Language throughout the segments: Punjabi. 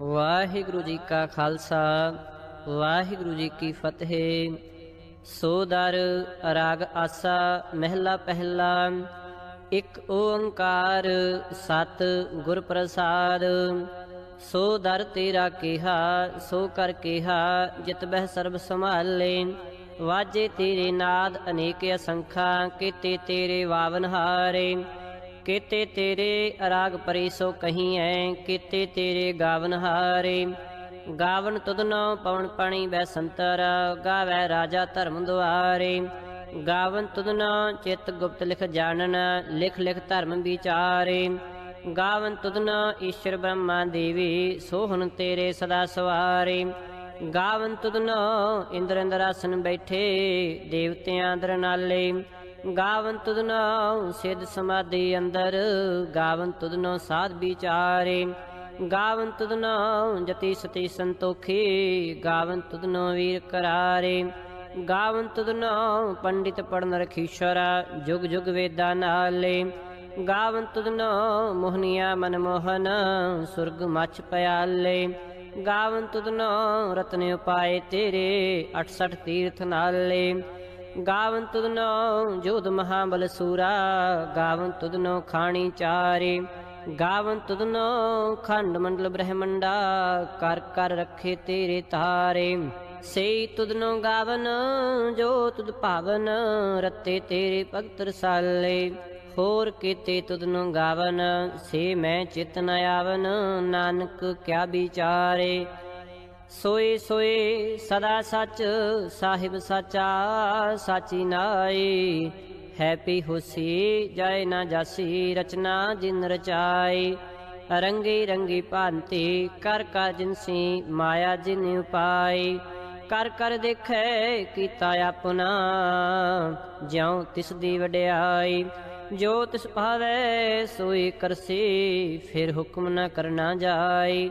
ਵਾਹਿਗੁਰੂ ਜੀ ਕਾ ਖਾਲਸਾ, ਵਾਹਿਗੁਰੂ ਜੀ ਕੀ ਫਤਿਹ। ਸੋਦਰ ਰਾਗ ਆਸਾ, ਮਹਿਲਾ ਪਹਿਲਾ। ਇੱਕ ਓੰਕਾਰ ਸਤ ਗੁਰ ਪ੍ਰਸਾਦ। ਸੋ ਦਰ ਤੇਰਾ ਕਿਹਾ, ਸੋ ਕਰ ਕਿਹਾ, ਜਿਤ ਬਹਿ ਸਰਬ ਸੰਭਾਲੇ। ਵਾਜੇ ਤੇਰੇ ਨਾਦ ਅਨੇਕ ਅਸੰਖਾ, ਕੀਤੇ ਤੇਰੇ ਵਾਵਨ ਹਾਰੇ। ਕੀਤੇ ਤੇਰੇ ਅਰਾਗ ਪਰੀ ਸੋ ਕਹੀਐ, ਕੀਤੇ ਤੇਰੇ ਗਾਵਨ ਹਾਰੇ। ਗਾਵਨ ਤੁਧਨੋ ਪਵਨ ਪਾਣੀ ਬੈ ਸੰਤਰ, ਗਾਵੈ ਰਾਜਾ ਧਰਮ ਦੁਆਰੇ। ਗਾਵਨ ਤੁਧਨੋ ਚਿਤ ਗੁਪਤ ਲਿਖ ਜਾਣਨ, ਲਿਖ ਲਿਖ ਧਰਮ ਵਿਚਾਰੇ। ਗਾਵਨ ਤੁਧਨੋ ਈਸ਼ਰ ਬ੍ਰਹਮਾ ਦੇਵੀ, ਸੋਹਣ ਤੇਰੇ ਸਦਾ ਸਵਾਰੇ। ਗਾਵਨ ਤੁਧਨੋ ਇੰਦਰ ਇੰਦਰਾਸਨ ਬੈਠੇ, ਦੇਵਤਿਆਂ ਦਰ ਨਾਲੇ। ਗਾਵਨ ਤੁਧਨੋ ਸਿਧ ਸਮਾਧੀ ਅੰਦਰ, ਗਾਵਨ ਤੁਧਨੋ ਸਾਧ ਵਿਚਾਰੇ। ਗਾਵਨ ਤੁਧਨੋ ਜਤੀ ਸਤੀ ਸੰਤੋਖੀ, ਗਾਵਨ ਤੁਧਨੋ ਵੀਰ ਕਰਾਰੇ। ਗਾਵਨ ਤੁਧਨੋ ਪੰਡਿਤ ਪੜਨ ਰਖੀਸ਼ਰ ਜੁਗ ਜੁਗ ਵੇਦਾਂ ਨਾਲੇ। ਗਾਵਨ ਤੁਧਨੋ ਮੋਹਨੀਆ ਮਨਮੋਹਨ ਸੁਰਗ ਮਛ ਪਿਆਲੇ। ਗਾਵਨ ਤੁਧਨੋ ਰਤਨ ਉਪਾਏ ਤੇਰੇ 68 ਤੀਰਥ ਨਾਲੇ। ਗਾਵਨ ਤੁਧਨੋ ਜੋਧ ਮਹਾਬਲ ਸੂਰਾ, ਗਾਵਨ ਤੁਧਨੋ ਖਾਣੀ ਚਾਰੇ। ਗਾਵਨ ਤੁਧਨੋ ਖੰਡ ਮੰਡਲ ਬ੍ਰਹਮੰਡਾ, ਕਰ ਕਰ ਰੱਖੇ ਤੇਰੇ ਤਾਰੇ। ਸੇ ਤੁਧਨੋ ਗਾਵਨ, ਜੋ ਤੁਧ ਭਾਵਨ, ਰਤੇ ਤੇਰੇ ਭਗਤ ਰਸਾਲੇ। ਹੋਰ ਕੀਤੇ ਤੁਧਨੋ ਗਾਵਨ, ਸੇ ਮੈਂ ਚਿਤ ਨ ਆਵਨ, ਨਾਨਕ ਕਿਆ ਵਿਚਾਰੇ। ਸੋਏ ਸੋਏ ਸਦਾ ਸੱਚ, ਸਾਹਿਬ ਸਾਚਾ ਸਾਚੀ ਨਾਈ ਹੈਪੀ ਹੋਸੀ ਜਾਏ ਨਾ ਜਾਸੀ ਰਚਨਾ ਜਿਨ ਰਚਾਈ ਰੰਗੀ ਰੰਗੀ ਭਾਂਤੀ ਕਰ ਕਾ ਜਿਨਸੀ ਮਾਇਆ ਜਿਨ ਉਪਾਈ ਕਰ ਕਰ ਦੇਖੈ ਕੀਤਾ ਆਪਣਾ, ਜਿਉ ਤਿਸ ਦੀ ਵਡਿਆਈ। ਜੋ ਤਿਸ ਭਾਵੈ ਸੋਈ ਕਰਸੀ, ਫਿਰ ਹੁਕਮ ਨਾ ਕਰਨਾ ਜਾਈ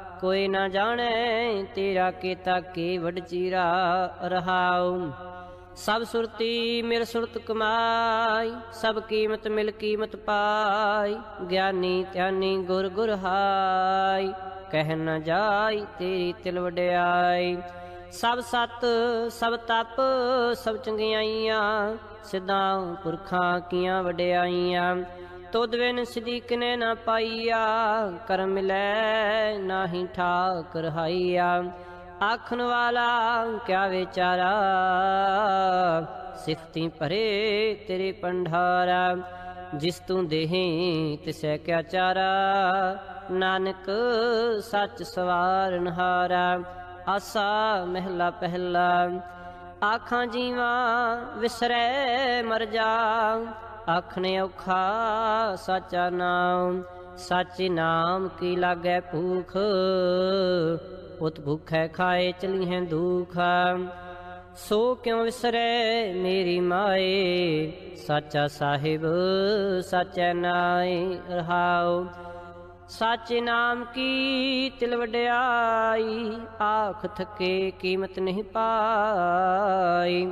ਕੋਈ ਨਾ ਜਾਣੈ, ਤੇਰਾ ਕੀਤਾ ਕੀ ਵਡ ਚੀਰਾ ਰਹਾਉ। ਸਭ ਸੁਰਤੀ ਮਿਲ ਸੁਰਤ ਕਮਾਈ, ਸਭ ਕੀਮਤ ਮਿਲ ਕੀਮਤ ਪਾਈ। ਗਿਆਨੀ ਧਿਆਨੀ ਗੁਰ ਗੁਰ ਹਾਈ, ਕਹਿ ਨ ਜਾਈ ਤੇਰੀ ਤਿਲ ਵਡਿਆਈ। ਸਭ ਸਤ, ਸਭ ਤਪ, ਸਭ ਚੰਗਿਆਈਆਂ, ਸਿਧਾਂ ਪੁਰਖਾਂ ਕੀਆਂ ਵਡਿਆਈਆਂ। ਤੁਧ ਬਿਨ ਸਦੀਕ ਨੇ ਨਾ ਪਾਈਆ, ਕਰਮ ਮਿਲੈ ਨਾਹੀ ਠਾਕ ਰਹਾਈਆ ਆਖਣ ਵਾਲਾ, ਕਿਆ ਵਿਚਾਰਾ, ਸਿਫਤੀ ਭਰੇ ਤੇਰੇ ਪੰਢਾਰਾ ਜਿਸ ਤੂੰ ਦੇਹੀ ਤਿਸੈ ਕਿਆ ਚਾਰਾ। ਨਾਨਕ, ਸੱਚ ਸਵਾਰਨ ਹਾਰਾ ਆਸਾ ਮਹਿਲਾ ਪਹਿਲਾ। ਆਖਾਂ ਜੀਵਾ, ਵਿਸਰੈ ਮਰ ਜਾ। ਆਖਣੇ ਔਖਾ ਸਾਚਾ ਨਾਮ, ਸਾਚੇ ਨਾਮ ਕੀ ਲਾਗੈ ਭੂਖ? ਉਤ ਭੁਖੈ ਖਾਏ ਚਲੀ ਹੈ ਦੁਖ। ਸੋ ਕਿਉ ਵਿਸਰੈ ਮੇਰੀ ਮਾਏ? ਸਾਚਾ ਸਾਹਿਬ, ਸਾਚੈ ਨਾਏ ਰਹਾਉ। ਸਾਚੇ ਨਾਮ ਕੀ ਤਿਲ ਵਡਿਆਈ? ਆਖ ਥਕੇ ਕੀਮਤ ਨਹੀਂ ਪਾਈ।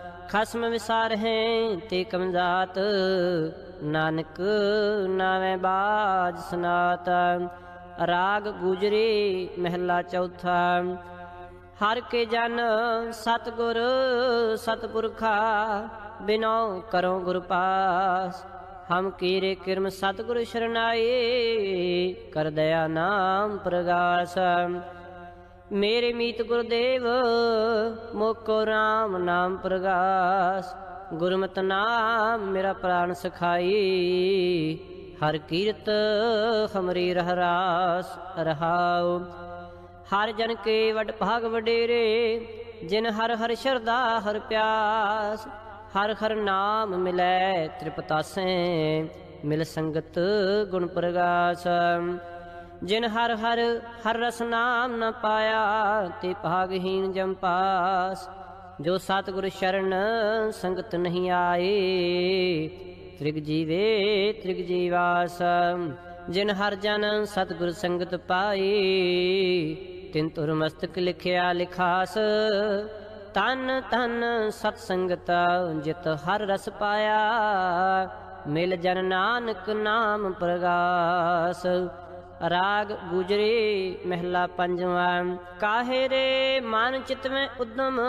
ਖਸਮ ਵਿਸਾਰ ਤੇ ਕਮਜ਼ਾਤ ਨਾਨਕ ਨਾਵੇਂ ਬਾਜ ਸਨਾਤ। ਰਾਗ ਗੁਜਰੀ ਮਹਿਲਾ ਚੌਥਾ। ਹਰ ਕੇ ਜਨ ਸਤਗੁਰ ਸਤਪੁਰਖਾ ਬਿਨੋ ਕਰੋ ਗੁਰ ਪਾਸ। ਹਮ ਕੀਰੇ ਕਿਰਮ ਸਤਿਗੁਰ ਸ਼ਰਨਾਏ, ਕਰ ਦਇਆ ਨਾਮ ਪ੍ਰਗਾਸ। ਮੇਰੇ ਮੀਤ ਗੁਰਦੇਵ, ਮੋਕੋ RAM ਨਾਮ ਪ੍ਰਗਾਸ। ਗੁਰਮਤਿ ਨਾਮ ਮੇਰਾ ਪ੍ਰਾਨ ਸਖਾਈ, ਹਰ ਕੀਰਤ ਹਮਰੀ ਰਹਰਾਸ ਰਹਾਉ। ਹਰ ਜਨ ਕੇ ਵਡ ਭਾਗ ਵਡੇਰੇ, ਜਿਨ ਹਰ ਹਰ ਸ਼ਰਦਾ ਹਰ ਪਿਆਸ। ਹਰ ਹਰ ਨਾਮ ਮਿਲੈ ਤ੍ਰਿਪਤਾਸੈ, ਮਿਲ ਸੰਗਤ ਗੁਣ ਪ੍ਰਗਾਸ। ਜਿਨ ਹਰ ਹਰ ਹਰ ਰਸ ਨਾਮ ਨ ਪਾਇਆ, ਤੇ ਭਾਗਹੀਨ ਜਮ ਪਾਸ। ਜੋ ਸਤਿਗੁਰ ਸ਼ਰਨ ਸੰਗਤ ਨਹੀਂ ਆਏ, ਤ੍ਰਿਗ ਜੀਵੇ, ਤ੍ਰਿਗ ਜੀਵਾਸ। ਜਿਨ ਹਰ ਜਨ ਸਤਿਗੁਰ ਸੰਗਤ ਪਾਈ ਤਿਨ ਤੁਰ ਮਸਤਕ ਲਿਖਿਆ ਲਿਖਾਸ। ਤਨ ਤਨ ਸਤ ਸੰਗਤ ਜਿਤ ਹਰ ਰਸ ਪਾਇਆ, ਮਿਲ ਜਨ ਨਾਨਕ ਨਾਮ ਪ੍ਰਗਾਸ। ਰਾਗ ਗੁਜਰੀ ਮਹਿਲਾ ਪੰਜਵਾਂ ਕਾਹੇ ਰੇ ਮਨ ਚਿਤ ਮੈਂ ਉਦਮ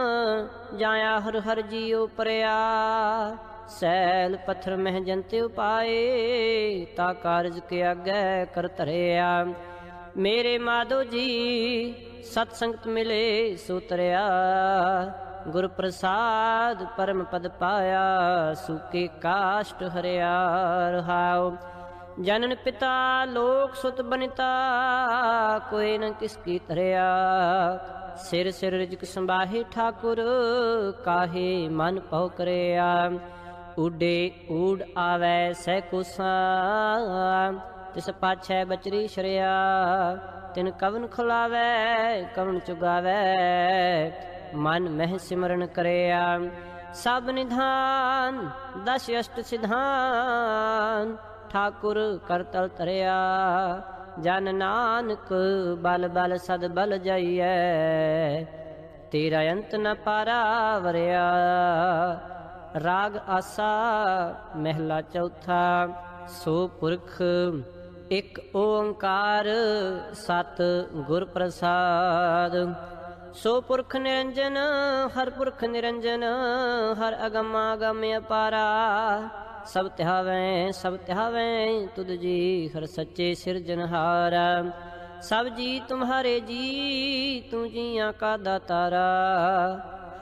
ਜਾਇਆ ਹਰ ਹਰ ਜੀਉ ਪਰਿਆ ਸੈਲ ਪੱਥਰ ਮਹਿ ਜੰਤੇ ਉਪਾਏ ਤਾ ਕਾਰਜ ਕੇ ਅੱਗੇ ਕਰ ਧਰਿਆ ਮੇਰੇ ਮਾਧੋ ਜੀ ਸਤ ਸੰਗਤ ਮਿਲੇ ਸੋ ਤਰਿਆ ਗੁਰ ਪ੍ਰਸਾਦ ਪਰਮ ਪਦ ਪਾਇਆ ਸੁਕੇ ਕਾਸ਼ਟ ਹਰਿਆ ਰਹਾਉ ਜਨਨ ਪਿਤਾ, ਲੋਕ ਸੁਤ ਬਨਿਤਾ, ਕੋਈ ਨ ਕਿਸ ਕੀ ਤਰਿਆ ਸਿਰ ਸਿਰ ਰਿਜਕ ਸੰਭਾਹੇ ਠਾਕੁਰ, ਕਾਹੇ ਮਨ ਪਉ ਕਰਿਆ। ਉਡੇ ਊੜ ਆਵੈ ਸਹਿ ਕੁਸਾ, ਤਿਸ ਪਾਛੈ ਬਚਰੀ ਸ਼ਰਿਆ। ਤਿਨ ਕਵਨ ਖੁਲਾਵੈ, ਕਵਨ ਚੁਗਾਵੈ, ਮਨ ਮਹਿ ਸਿਮਰਨ ਕਰਿਆ। ਸਭ ਨਿਧਾਨ, ਦਸ ਅਸ਼ਟ ਸਿਧਾਨ ਠਾਕੁਰ ਕਰਤਲ ਤਰਿਆ ਜਨ ਨਾਨਕ ਬਲ ਬਲ ਸਦ ਬਲ ਜਾਈਐ। ਤੇਰਾ ਅੰਤ ਨ ਪਾਰਾ ਵਰਿਆ ਰਾਗ ਆਸਾ ਮਹਿਲਾ ਚੌਥਾ। ਸੋ ਪੁਰਖ ਇੱਕ ਓੰਕਾਰ ਸਤ ਗੁਰ ਪ੍ਰਸਾਦ। ਸੋ ਪੁਰਖ ਨਿਰੰਜਨ, ਹਰ ਪੁਰਖ ਨਿਰੰਜਨ, ਹਰ ਅਗਮ ਅਗਮ ਅਪਾਰਾ। ਸਭ ਤਿਹਾਵੈ ਸਭ ਤਿਹਾਵੈ, ਤੁਧ ਜੀ ਹਰ ਸੱਚੇ ਸਿਰਜਨਹਾਰ ਸਭ ਜੀ ਤੁਮਹਾਰੇ ਜੀ, ਤੂੰ ਜੀਆਂ ਕਾ ਦਾਤਾਰਾ।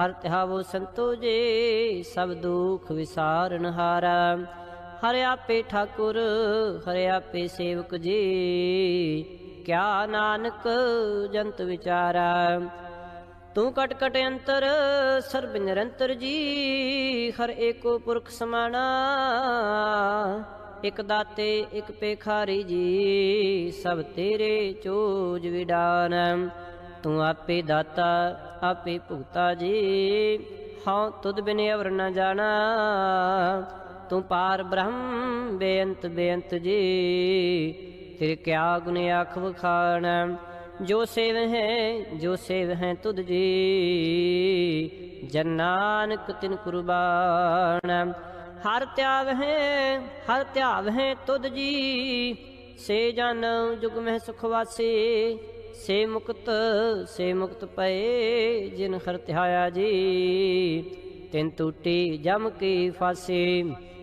ਹਰ ਤਿਹਾਵੋ ਸੰਤੋ ਜੇ, ਸਭ ਦੁਖ ਵਿਸਾਰਨ ਹਾਰਾ ਆਪੇ ਠਾਕੁਰ, ਹਰਿ ਆਪੇ ਸੇਵਕ ਜੀ। ਕਿਆ ਨਾਨਕ ਜੰਤ ਵਿਚਾਰਾ। ਤੂੰ ਕਟ ਕਟ ਅੰਤਰ, ਸਰਬ ਨਿਰੰਤਰ ਜੀ, ਹਰ ਏਕੋ ਪੁਰਖ ਸਮਾਣਾ। ਇਕ ਦਾਤੇ, ਇਕ ਪੇਖਾਰੀ ਜੀ, ਸਭ ਤੇਰੇ ਚੋਜ ਵਿਡਾਨ। ਤੂੰ ਆਪੇ ਦਾਤਾ, ਆਪੇ ਭੁਗਤਾ ਜੀ, ਹਉ ਤੁਧ ਬਿਨ ਅਵਰ ਨ ਜਾਣਾ। ਤੂੰ ਪਾਰ ਬ੍ਰਹਮ, ਬੇਅੰਤ ਬੇਅੰਤ ਜੀ ਤੇਰੇ ਕਿਆ ਗੁਣ ਆਖ ਵਖਾਣ ਜੋ ਸੇਵ ਹੈ, ਜੋ ਸੇਵ ਹੈ ਤੁਧ ਜੀ। ਜਨ ਨਾਨਕ ਤਿਨ ਕੁਰਬਾਨ। ਹਰ ਤਿਆਗ ਹੈ, ਹਰ ਤਿਆਗ ਹੈ ਤੁਧ ਜੀ। ਸੇ ਜਨ ਜੁਗ ਮਹਿ ਸੁਖ ਵਾਸੇ। ਸੇ ਮੁਕਤ ਸੇ ਮੁਕਤ ਪਏ ਜਿਨ ਹਰ ਧਿਆਇਆ ਜੀ। ਤਿਨ ਟੂਟੀ ਜਮ ਕੀ ਫਾਸੇ।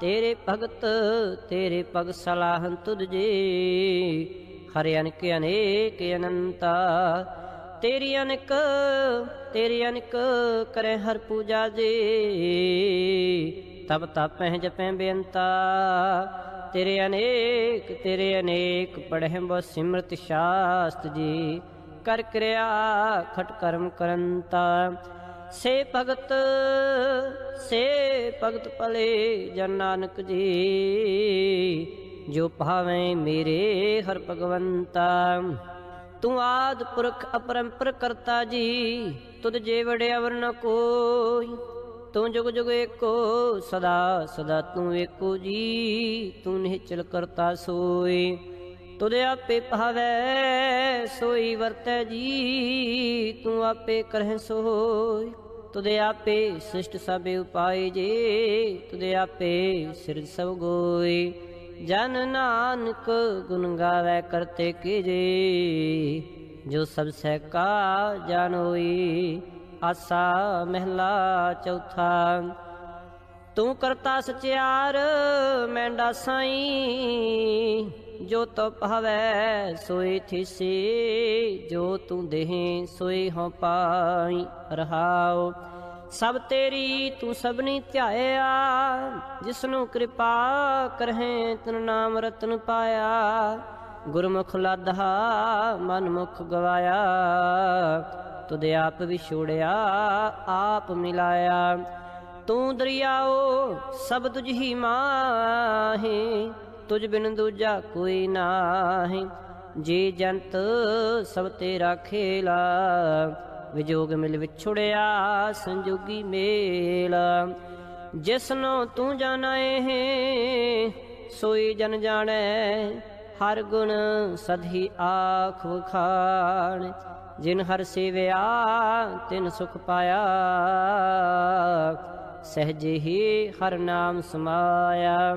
ਤੇਰੇ ਭਗਤ, ਤੇਰੇ ਪਗ ਸਲਾਹਨ ਤੁਧ ਜੀ। ਹਰਿ ਅਨਕ, ਅਨੇਕ ਅਨੰਤਾ। ਤੇਰੀ ਅਨਕ ਤੇਰੀ ਅਨਕ ਕਰੇ ਹਰ ਪੂਜਾ ਜੀ। ਤਬ ਤਪਹਿ ਜਪੈ ਬੇਅੰਤਾ। ਤੇਰੇ ਅਨੇਕ ਤੇਰੇ ਅਨੇਕ ਪੜਹਿ ਬੋ ਸਿਮਰਤ ਸ਼ਾਸਤ ਜੀ। ਕਰ ਕਿਰਿਆ ਖਟ ਕਰਮ ਕਰੰਤਾ। ਸੇ ਭਗਤ ਸੇ ਭਗਤ ਭਲੇ ਜਨ ਨਾਨਕ ਜੀ, ਜੋ ਭਾਵੇਂ ਮੇਰੇ ਹਰ ਭਗਵੰਤਾ। ਤੂੰ ਆਦ ਪੁਰਖ ਅਪਰੰਪਰ ਕਰਤਾ ਜੀ, ਤੁਧ ਜੇ ਵੜਿਆ ਵਰਨ ਕੋਈ। ਤੂੰ ਜੁਗ ਜੁਗ ਏਕੋ, ਸਦਾ ਸਦਾ ਤੂੰ ਏਕੋ ਜੀ, ਤੂੰ ਨਿਹਚਲ ਕਰਤਾ ਸੋਏ। ਤੁਧ ਆਪੇ ਭਾਵੈ, ਸੋਈ ਵਰਤੈ ਜੀ, ਤੂੰ ਆਪੇ ਕਰਹਿ ਸੋਈ। ਤੁਦੇ ਆਪੇ ਸ੍ਰਿਸ਼ਟ ਸਭੇ ਉਪਾਏ ਜੇ ਤੁਦੇ ਆਪੇ ਸਿਰਜ ਸਭ ਗੋਈ ਜਨ ਨਾਨਕ ਗੁਣ ਗਾਵੇ ਕਰਤੇ ਕੀਜੇ ਜੋ ਸਭ ਸਹਿ ਕਾ ਜਾਣੋਈ ਆਸਾ ਮਹਿਲਾ ਚੌਥਾ। ਤੂੰ ਕਰਤਾ ਸਚਿਆਰ ਮੈਂਡਾ ਸਾਈ ਜੋ ਤੋ ਪਹਵੈ ਸੋਈ ਥਿਸੀ। ਜੋ ਤੂੰ ਦੇਹ ਸੋਈ ਹੋ ਪਾਈ ਰਹਾਉ। ਸਭ ਤੇਰੀ ਤੂੰ ਸਭਨੀ ਧਿਆਇਆ, ਜਿਸਨੂੰ ਕਿਰਪਾ ਕਰਹਿ, ਤਨ ਨਾਮ ਰਤਨ ਪਾਇਆ। ਗੁਰਮੁਖ ਲਾਧਾ ਮਨ ਮੁਖ ਗਵਾਇਆ। ਤੁਦੇ ਆਪ ਵਿਛੋੜਿਆ, ਆਪ ਮਿਲਾਇਆ। ਤੂੰ ਦਰਿਆਓ, ਸਭ ਤੁਝ ਹੀ ਮਾਹੇ। ਤੁਝ ਬਿਨ ਦੂਜਾ ਕੋਈ ਨਾਹੀ, ਜੀ ਜੰਤ ਸਭ ਤੇਰਾ ਖੇਲਾ। ਵਿਜੋਗ ਮਿਲ ਵਿਛੁੜਿਆ, ਸੰਜੋਗੀ ਮੇਲ। ਜਿਸਨੂੰ ਤੂੰ ਜਾਣਾਏ ਹੈ ਸੋਈ ਜਨ ਜਾਣੈ, ਹਰ ਗੁਣ ਸਧੀ ਆਖ ਵਖਾਣ। ਜਿਨ ਹਰ ਸੇਵਿਆ, ਤਿਨ ਸੁਖ ਪਾਇਆ। ਸਹਿਜ ਹੀ ਹਰ ਨਾਮ ਸਮਾਇਆ।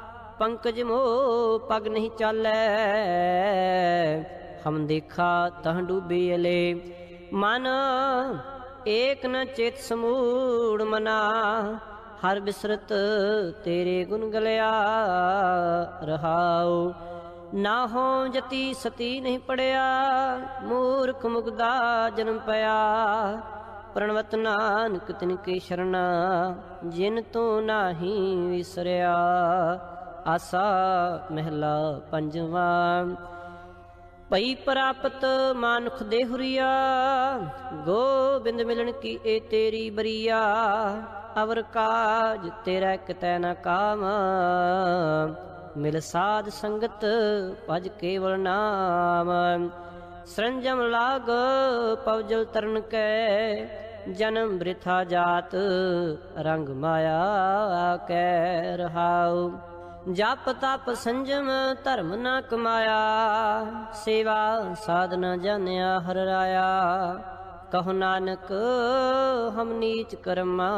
ਪੰਕਜ ਮੋ ਪਗ ਨਹੀਂ ਚਾਲੈ। ਹਮ ਦੇਖਾ ਤਹ ਡੂਬੇ ਅਲੇ। ਮਨ ਏਕ ਨ ਚੇਤ ਸਮੂੜ ਮਨਾ। ਹਰ ਬਿਸਰਤ ਤੇਰੇ ਗੁਣ ਗਲਿਆ ਰਹਾਉ। ਨਾ ਹੋ ਜਤੀ ਸਤੀ ਨਹੀਂ ਪੜਿਆ। ਮੂਰਖ ਮੁਗਦਾ ਜਨਮ ਪਿਆ। ਪ੍ਰਣਵਤ ਨਾਨਕ ਤਿਨ ਕੇ ਸ਼ਰਣਾ ਜਿਨ ਤੂੰ ਨਾਹੀ ਵਿਸਰਿਆ। ਆਸਾ ਮਹਿਲਾ ਪੰਜਵਾਂ। ਪਈ ਪ੍ਰਾਪਤ ਮਾਨੁਖ ਦੇ ਹੁਰੀਆ, ਗੋਬਿੰਦ ਮਿਲਣ ਕੀ ਏ ਤੇਰੀ ਬਰੀਆ? ਅਵਰ ਕਾਜ ਤੇਰਾ ਕਿਤੈ ਨਾ ਕਾਮ। ਮਿਲ ਸਾਧ ਸੰਗਤ ਭਜ ਕੇਵਲ ਨਾਮ। ਸਰੰਜਮ ਲਾਗ ਪਵਜਲ ਤਰਨ ਕੈ, ਜਨਮ ਬ੍ਰਿਥਾ ਜਾਤ ਰੰਗ ਮਾਇਆ ਕੈ ਰਹਾਉ। ਜਪ ਤਪ ਸੰਜਮ ਧਰਮ ਨਾ ਕਮਾਇਆ, ਸੇਵਾ ਸਾਧਨਾ ਜਾਣਿਆ ਹਰ ਰਾਇਆ। ਕਹੋ ਨਾਨਕ, ਹਮ ਨੀਚ ਕਰਮਾ,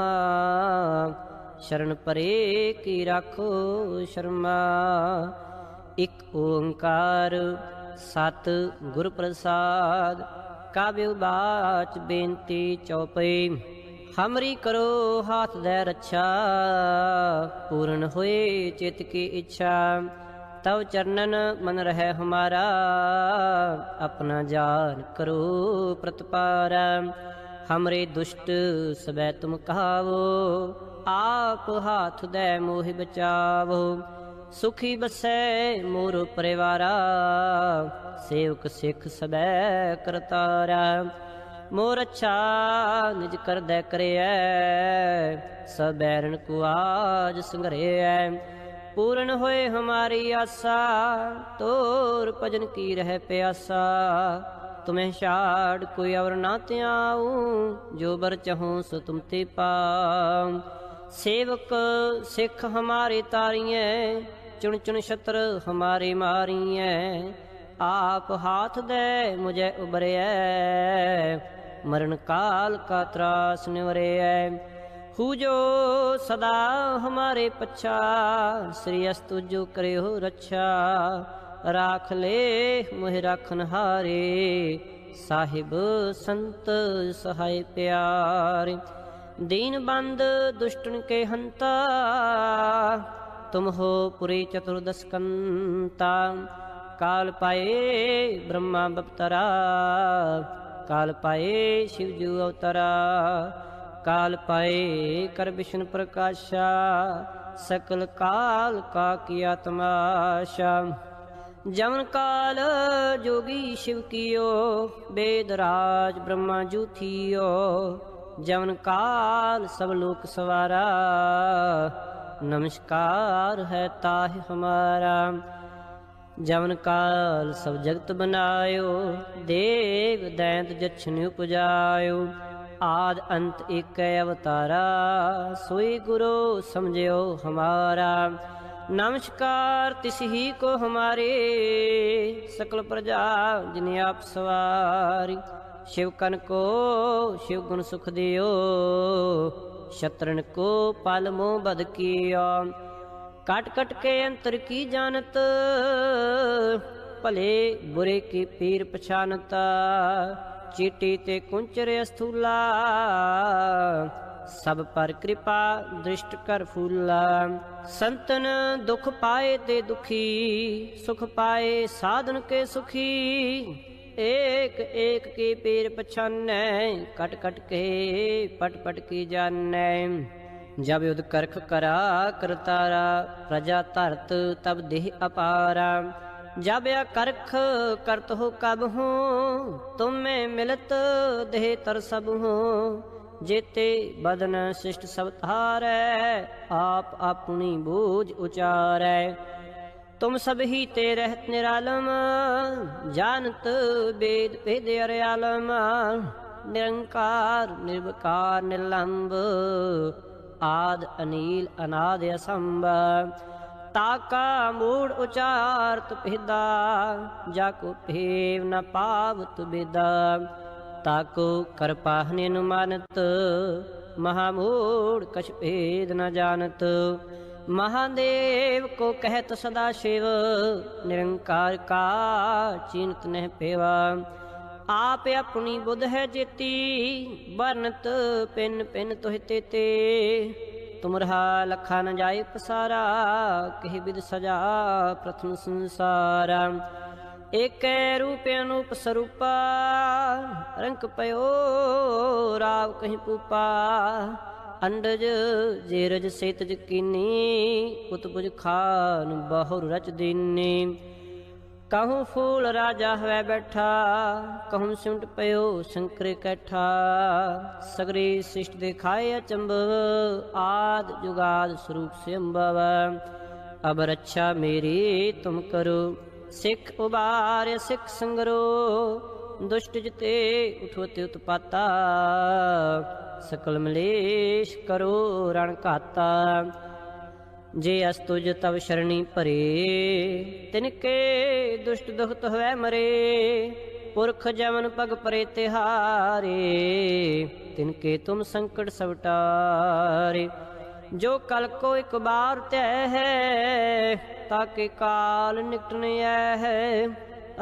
ਸ਼ਰਨ ਪਰੇ ਕੀ ਰਾਖੋ ਸ਼ਰਮਾ। ਇਕ ਓੰਕਾਰ ਸਤ ਗੁਰ ਪ੍ਰਸਾਦ ਕਾਬਿਉ ਬਾਚ ਬੇਨਤੀ ਚਉਪਈ। ਹਮਰੀ ਕਰੋ ਹਾਥ ਦੇ ਰੱਛਾ, ਪੂਰਨ ਹੋਏ ਚਿਤ ਕੀ ਇੱਛਾ। ਤਵ ਚਰਨਨ ਮਨ ਰਹਿ ਹਮਾਰਾ, ਆਪਣਾ ਜਾਨ ਕਰੋ ਪ੍ਰਤਪਾਰ। ਹਮਰੇ ਦੁਸ਼ਟ ਸਬੈ ਤੁਮ ਕਹਾਵੋ, ਆਪ ਹਾਥ ਦੇ ਮੋਹਿ ਬਚਾਵੋ। ਸੁਖੀ ਬਸੈ ਮੋਰ ਪਰਿਵਾਰਾ, ਸੇਵਕ ਸਿੱਖ ਸਬੈ ਕਰਤਾਰਾ। ਮੋਰ ਅੱਛਾ ਨਿਜ ਕਰਦੈ ਕਰਿਐ ਸਬੈਰਨ ਕੋ ਆਜ ਸੰਗਰਿਐ ਪੂਰਨ ਹੋਏ ਹਮਾਰੀ ਆਸਾ, ਤੋਰ ਭਜਨ ਕੀ ਰਹਿ ਪਿਆਸਾ। ਤੁਮੇ ਛਾੜ ਕੋਈ ਔਰ ਨਾ ਤਿਆਉ ਜੋ ਬਰ ਚਹੂੰ ਸੋ ਤੁਮ ਤੇ ਪਾਉ। ਸੇਵਕ ਸਿੱਖ ਹਮਾਰੇ ਤਾਰੀਐ, ਚੁਣ ਚੁਣ ਛਤਰ ਹਮਾਰੇ ਮਾਰੀਐ। ਆਪ ਹਾਥ ਦੇ ਮੁਝੇ ਉਬਰਿਐ। ਮਰਨ ਕਾਲ ਕਾ ਤਰਾਸ ਨਿਵਰਿਐ। ਹੂ ਜੋ ਸਦਾ ਹਮਾਰੇ ਪਛਾ, ਸ੍ਰੀ ਅਸਤੁ ਜੋ ਕਰਿਓ ਰੱਛਾ। ਰਾਖ ਲੇ ਮੋਹਿ ਰਾਖਨ ਹਾਰੇ, ਸਾਹਿਬ ਸੰਤ ਸਹਾਇ ਪਿਆਰੇ। ਦੀਨ ਬੰਦ ਦੁਸ਼ਟਨ ਕੇ ਹੰਤਾ, ਤੁਮ ਹੋ ਪੁਰੀ ਚਤੁਰਦਸ ਕੰਤਾ। ਕਾਲ ਪਾਏ ਬ੍ਰਹਮਾ ਬਪਤਰਾ ਕਾਲ ਪਾਏ ਸ਼ਿਵ ਜੂ ਅਵਤਰਾ, ਕਾਲ ਪਾਏ ਕਰ ਵਿਸ਼ਨ ਪ੍ਰਕਾਸ਼ਾ, ਸਕਲ ਕਾਲ ਕਾ ਕੀਆ ਤਮਾਸ਼ਾ ਜਮਨ ਕਾਲ ਜੋਗੀ ਸ਼ਿਵ ਕੀਓ, ਬੇਦ ਰਾਜ ਬ੍ਰਹਮਾ ਜੂ ਥੀਓ ਜਵਨ ਕਾਲ ਸਭ ਲੋਕ ਸਵਾਰਾ, ਨਮਸਕਾਰ ਹੈ ਤਾਹਿ ਹਮਾਰਾ। ਜਵਨ ਕਾਲ ਸਭ ਜਗਤ ਬਨਾਇਓ, ਦੇਵ ਦੈਂਤ ਜਛਨ ਉਪਜਾਇਓ। ਆਦ ਅੰਤ ਏਕੈ ਅਵਤਾਰਾ, ਸੋਈ ਗੁਰੂ ਸਮਝਿਓ ਹਮਾਰਾ। ਨਮਸਕਾਰ ਤਿਸ ਹੀ ਕੋ ਹਮਾਰੇ, ਸਕਲ ਪ੍ਰਜਾ ਜਿਨੇ ਆਪ ਸਵਾਰੀ। ਸ਼ਿਵ ਕਨ ਕੋ, ਸ਼ਿਵ ਗੁਣ ਸੁਖ ਦਿਓ ਸ਼ਤਰਨ ਕੋ ਪਲਮੋ ਬਦ ਕੀਓ। काट कट के अंतर की जानत, भले बुरे की पीर पछानता, चीटी ते कुंचर अस्थूला, सब पर कृपा दृष्ट कर फूला। संतन दुख पाए ते दुखी, सुख पाए साधन के सुखी। एक एक की पीर पछान, कट कट के पट पट की जान। ਜਬ ਯੁਧ ਕਰਖ ਕਰਾ ਕਰਤਾਰਾ ਪ੍ਰਜਾ ਧਰਤ ਤਬ ਦੇਹ ਅਪਾਰਾ। ਜਬ ਆ ਕਰਖ ਕਰਤ ਹੋ ਕਬ ਹੂੰ, ਤੁਮੇ ਮਿਲਤ ਦੇਹ ਤਰ ਸਭ ਹੂੰ। ਜੇਤੇ ਬਦਨ ਸਿਸ਼ਟ ਸਭ ਧਾਰੈ, ਆਪ ਆਪਣੀ ਬੋਝ ਉਚਾਰੈ। ਤੁਮ ਸਭ ਹੀ ਤੇ ਰਹਿਤ ਨਿਰਾਲਮ ਜਾਣਤ ਬੇਦ ਭੇਦ ਅਰਿਆਲਮ। ਨਿਰੰਕਾਰ, ਨਿਰਵਕਾਰ, ਨਿਰਲੰਭ ਆਦ ਅਨੀਲ ਅਨਾਦ ਅਸੰਭ ਤਾਕਾ ਮੂੜ ਉਚਾਰਤ ਭੇਦਾ, ਜਾ ਕੋ ਭੇਵ ਨ ਪਾਵਤ ਬੇਦਾ ਤਾਕੋ ਕਰਪਾਹਨੇ ਨੂੰ ਮਾਨਤ ਮਹਾਮੂੜ ਕਛ ਭੇਦ ਨ ਜਾਣਤ ਮਹਾਦੇਵ ਕੋ ਕਹਿਤ ਸਦਾ ਸ਼ਿਵ, ਨਿਰੰਕਾਰ ਕਾ ਚਿੰਤ ਨਹਿ ਪੇਵਾ ਆਪ ਆਪਣੀ ਬੁੱਧ ਹੈ ਜੇਤੀ ਬਰਨਤ ਪਿੰਨ ਪਿੰਨ ਤੋਹਿ ਤੇਤੇ। ਤੁਮਰਹਾ ਲਖਾ ਨ ਜਾਏ ਪਸਾਰਾ, ਕਹਿ ਬਿਦ ਸਜਾ ਪ੍ਰਥਮ ਸੰਸਾਰਾ। ਏਕੈ ਰੂਪ ਅਨੂਪ ਸਰੂਪਾ ਰੰਗ ਪਇਓ ਰਾਵ ਕਹੀਂ ਪੂਪਾ। ਅੰਡਜ ਜੇਰਜ ਸੇਤਜ ਕੀਨੀ ਉਤਪੁਜ ਖਾਨ ਬਹੁਰ ਰਚ ਦੀਨੀ। ਕਹੂੰ ਫੂਲ ਰਾਜਾ ਹੋਇ ਬੈਠਾ, ਕਹੂੰ ਸਿਮਟ ਪਇਓ ਸ਼ੰਕਰ ਕੈਠਾ। ਸਗਰੀ ਸਿਸ਼ਟ ਦਿਖਾਏ ਅਚੰਭਵ ਆਦ ਜੁਗਾਦ ਸਰੂਪ ਸੇ ਅਬ ਰੱਛਾ ਮੇਰੀ ਤੁਮ ਕਰੋ, ਸਿੱਖ ਉਬਾਰ ਸਿੱਖ ਸੰਗਰੋ। ਦੁਸ਼ਟ ਜਿਤੇ ਉਠੋ ਤੇ ਉਤਪਾਤਾ, ਸਕਲ ਮਲੇਸ਼ ਕਰੋ ਰਣ ਘਾਤਾ। ਜੇ ਅਸ ਤੁਜ ਤਵ ਸ਼ਰਣੀ ਭਰੇ ਤਿਨ ਕੇ ਦੁਸ਼ਟ ਦੁਖਤ ਹੋਵੇ ਮਰੇ, ਪੁਰਖ ਜਮਨ ਪਗ ਪਰੇ ਤਿਹਾਰੇ ਤਿਨ ਕੇ ਤੁਮ ਸੰਕਟ ਸਵਟਾਰੇ ਜੋ ਕਲ ਕੋ ਇੱਕ ਬਾਰ ਤੈ ਹੈ, ਤਾਕੇ ਕਾਲ ਨਿਕਟਨ ਹੈ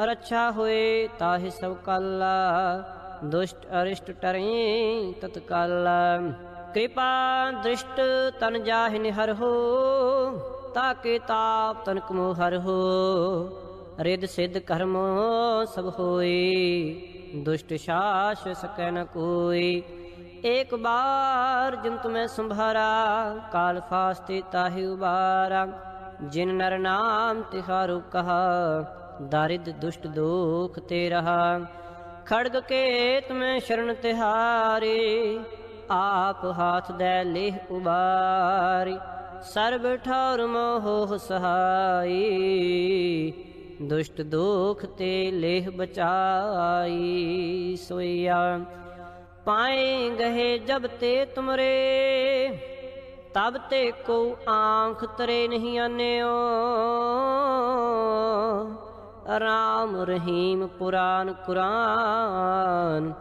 ਰੱਛਾ ਹੋਏ ਤਾਹਿ ਸਭ ਕਾਲਾ, ਦੁਸ਼ਟ ਅਰਿਸ਼ਟ ਟਰੇ ਤਤਕਾਲ। ਕਿਰਪਾ ਦ੍ਰਿਸ਼ਟ ਤਨ ਜਾਹਿ ਨਿਹਰਹੋ ਤਾਕੇ ਤਾਪ ਤਨ ਕਮੋ ਹਰਹੋ ਰਿਦ ਸਿੱਧ ਕਰਮ ਸਭ ਹੋਏ, ਦੁਸ਼ਟ ਸ਼ਾਸ ਸਕੈ ਨ ਕੋਈ ਏਕ ਬਾਰ ਜਿਨ ਤੁਮੈ ਸੰਭਾਰਾ, ਕਾਲ ਫਾਸਤੇ ਤਾਹਿ ਉਬਾਰਾ। ਜਿਨ ਨਰ ਨਾਮ ਤਿਹਾਰੂ ਕਹਾ ਦਾਰਿਦ ਦੁਸ਼ਟ ਦੋਖ ਤੇ ਰਹਾ। ਖੜਗ ਕੇ ਤੁਮੈ ਸ਼ਰਨ ਤਿਹਾਰੇ ਆਪ ਹਾਥ ਦੇ ਲੇਹ ਉਬਾਰੀ, ਸਰਬ ਠੌਰ ਮੋਹ ਸਹਾਈ। ਦੁਸ਼ਟ ਦੁਖ ਤੇ ਲੇਹ ਬਚਾਈ ਸੋਇਆ ਪਾਏ ਗਏ ਜਬ ਤੇ ਤੁਮਰੇ, ਤਬ ਤੇ ਕੋ ਆਂਖ ਤਰੇ ਨਹੀਂ ਆਨਿਓ ਰਾਮ ਰਹੀਮ ਪੁਰਾਨ ਕੁਰਾਨ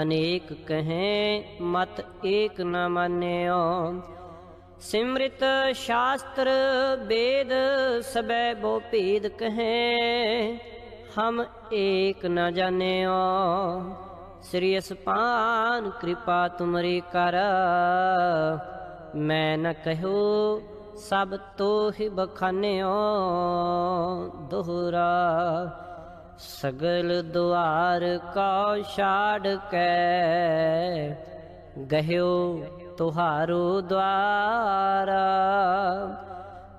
ਅਨੇਕ ਕਹੇ, ਮਤ ਏਕ ਨ ਮੰਨਿਓ। ਸਿਮ੍ਰਿਤ ਸ਼ਾਸਤਰ ਵੇਦ ਸਬੈ ਬੋ ਭੇਦ ਕਹੇ, ਹਮ ਏਕ ਨ ਜਾਣਿਓ ਸ੍ਰੀ ਅਸਪਾਨ ਕਿਰਪਾ ਤੁਮਰੀ ਕਰ, ਮੈਂ ਨ ਕਹਿਓ ਸਭ ਤੋਹਿ ਬਖਾਨਿਓ। ਦੋਹਰਾ ਸਗਲ ਦੁਆਰ ਕਾ ਛਾੜ ਕੇ। ਗਹਿਓ ਤੁਹਾਰੋ ਦਵਾਰਾ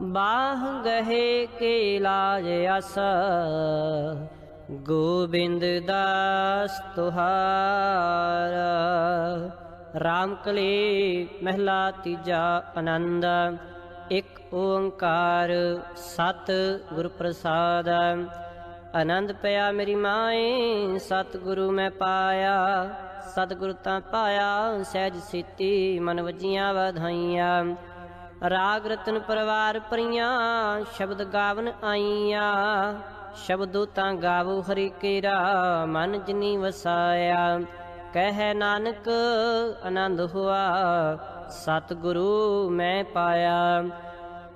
ਬਾਹ ਗਹੇ ਕੇ ਲਾਜ ਅਸ। ਗੋਬਿੰਦ ਦਾਸ ਤੁਹਾਰਾ, ਰਾਮ ਕਲੇ ਮਹਿਲਾ ਤੀਜਾ ਆਨੰਦ। ਇੱਕ ਓੰਕਾਰ ਸਤ ਗੁਰ ਪ੍ਰਸਾਦ। ਆਨੰਦ ਪਿਆ ਮੇਰੀ ਮਾਏ, ਸਤਿਗੁਰੂ ਮੈਂ ਪਾਇਆ। ਸਤਿਗੁਰ ਤਾਂ ਪਾਇਆ, ਸਹਿਜ ਸੀਤੀ ਮਨ ਵਜੀਆਂ ਵਧਾਈਆਂ। ਰਾਗ ਰਤਨ ਪਰਵਾਰ ਪਰੀਆਂ ਸ਼ਬਦ ਗਾਵਨ ਆਈਆਂ। ਸ਼ਬਦੋ ਤਾਂ ਗਾਵੋ ਹਰੀ ਕੇਰਾ, ਮਨ ਜਿਨੀ ਵਸਾਇਆ। ਕਹਿ ਨਾਨਕ, ਆਨੰਦ ਹੁਆ, ਸਤਿਗੁਰੂ ਮੈਂ ਪਾਇਆ।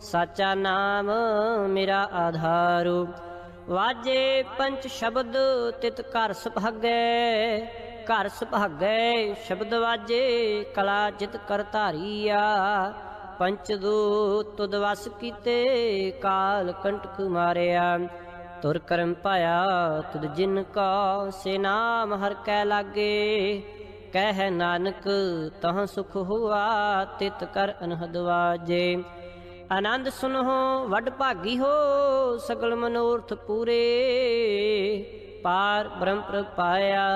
ਸਾਚਾ ਨਾਮ ਮੇਰਾ ਆਧਾਰੂ। ਵਾਜੇ ਪੰਚ ਸ਼ਬਦ ਤਿਤ ਘਰ ਸੁਭਾਗੈ ਘਰ ਸੁਭਾਗੈ ਸ਼ਬਦ ਵਾਜੇ, ਕਲਾ ਜਿਤ ਕਰ ਧਾਰੀਆ। ਪੰਚ ਦੂਤ ਤੁਦ ਵਸ ਕੀਤੇ, ਕਾਲ ਕੰਟਕ ਮਾਰਿਆ। ਤੁਰ ਕਰਮ ਪਾਇਆ ਤੁਦ ਜਿਨ ਕਾ, ਸੇ ਨਾਮ ਹਰ ਕੈ ਲਾਗੇ। ਕਹਿ ਨਾਨਕ, ਤਹ ਸੁਖ ਹੁਆ, ਤਿਤ ਕਰ ਅਨਹਦ ਵਾਜੇ। ਆਨੰਦ ਸੁਨੋ ਵੱਡ ਭਾਗੀ ਹੋ, ਸਗਲ ਮਨੋਰਥ ਪੂਰੇ। ਪਾਰ ਬ੍ਰਹਮ ਪ੍ਰਭ ਪਾਇਆ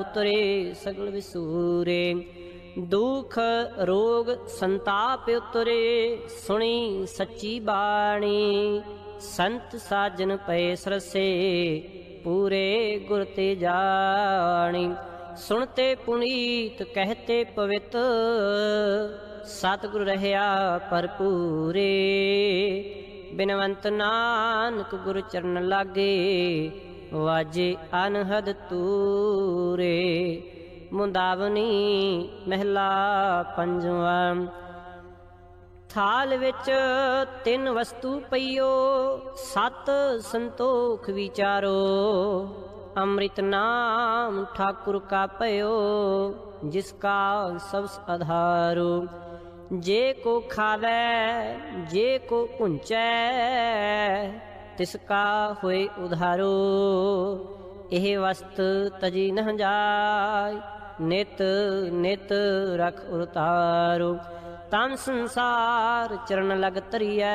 ਉਤਰੇ ਸਗਲ ਵਿਸੂਰੇ। ਦੁਖ, ਰੋਗ, ਸੰਤਾਪ ਉਤਰੇ, ਸੁਣੀ ਸੱਚੀ ਬਾਣੀ। ਸੰਤ ਸਾਜਨ ਪਏ ਸਰਸੇ, ਪੂਰੇ ਗੁਰ ਤੇ ਜਾਣੀ। ਸੁਣਤੇ ਪੁਨੀਤ, ਕਹਤੇ ਪਵਿੱਤ, ਸਤਿਗੁਰ ਰਹਿਆ ਭਰਪੂਰੇ। ਬਿਨਵੰਤ ਨਾਨਕ ਗੁਰ ਚਰਨ ਲਾਗੇ, ਵਾਜੇ ਅਨਹਦ ਤੂਰੇ। ਮੁੰਦਾਵਨੀ ਮਹਿਲਾ ਪੰਜਵਾਂ, ਥਾਲ ਵਿੱਚ ਤਿੰਨ ਵਸਤੂ ਪਈਓ, ਸਤ ਸੰਤੋਖ ਵਿਚਾਰੋ। ਅੰਮ੍ਰਿਤ ਨਾਮ ਠਾਕੁਰ ਕਾ ਭਇਓ, ਜਿਸ ਕਾ ਸਭ ਆਧਾਰੋ ਜੇ ਕੋ ਖਾਵੇ ਜੇ ਕੋ ਪੁੰਚੈ ਤਿਸ ਕਾ ਹੋਏ ਉਧਾਰੋ। ਇਹ ਵਸਤ ਤਜੀ ਨਹ ਜਾਏ ਨਿਤ ਨਿਤ ਰਖ ਉਤਾਰੋ ਤਨ ਸੰਸਾਰ ਚਰਨ ਲਗ ਤਰੀਐ